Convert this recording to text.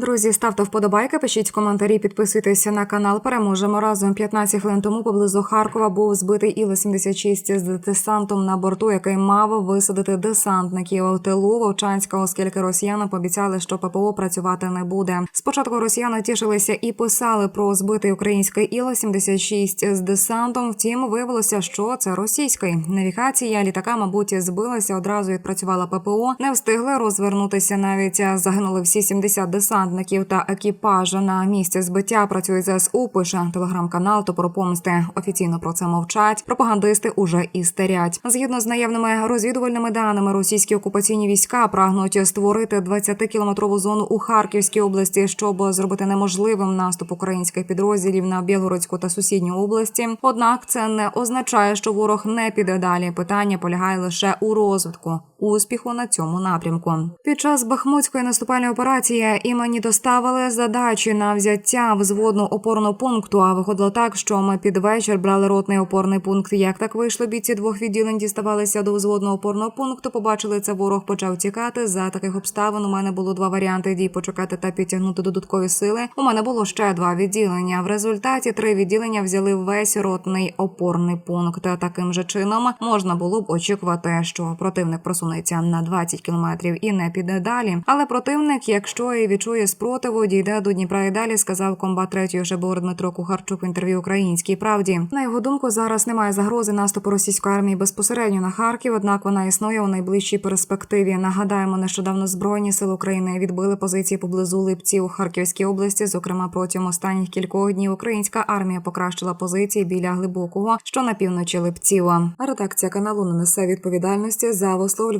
Друзі, ставте вподобайки, пишіть коментарі, підписуйтеся на канал. Переможемо разом. 15 хвилин тому поблизу Харкова був збитий Іл-76 з десантом на борту, який мав висадити десантників в тилу Вовчанська, оскільки росіяни пообіцяли, що ППО працювати не буде. Спочатку росіяни тішилися і писали про збитий український Іл-76 з десантом. Втім, виявилося, що це російський. Навігація літака, мабуть, збилася. Одразу відпрацювала ППО. Не встигли розвернутися. Навіть загинули всі 70 десантників та екіпажа на місці збиття. Працює ЗСУ. Пише телеграм-канал Топор помсти. Офіційно про це мовчать. Пропагандисти уже істерять. Згідно з наявними розвідувальними даними, російські окупаційні війська прагнуть створити 20-кілометрову зону у Харківській області, щоб зробити неможливим наступ українських підрозділів на Білгородську та сусідню області. Однак це не означає, що ворог не піде далі. Питання полягає лише у розвитку успіху на цьому напрямку. Під час Бахмутської наступальної операції імені доставили задачі на взяття взводну опорного пункту. А виходило так, що ми під вечір брали ротний опорний пункт. Як так вийшло? Бійці двох відділень діставалися до взводного опорного пункту. Побачили це, ворог почав тікати. За таких обставин у мене було два варіанти дій почекати та підтягнути додаткові сили. У мене було ще два відділення. В результаті три відділення взяли весь ротний опорний пункт. Таким же чином можна було б очікувати, що противник просунеться на 20 кілометрів і не піде далі. Але противник, якщо і відчує спротиву, дійде до Дніпра і далі, сказав комбат 3-ї ШБУР Дмитро Кухарчук в інтерв'ю Українській правді. На його думку, зараз немає загрози наступу російської армії безпосередньо на Харків, однак вона існує у найближчій перспективі. Нагадаємо, нещодавно збройні сили України відбили позиції поблизу Липці у Харківській області. Зокрема, протягом останніх кількох днів українська армія покращила позиції біля глибокого, що на півночі Липціва. Редакція каналу не несе відповідальності за висловлювання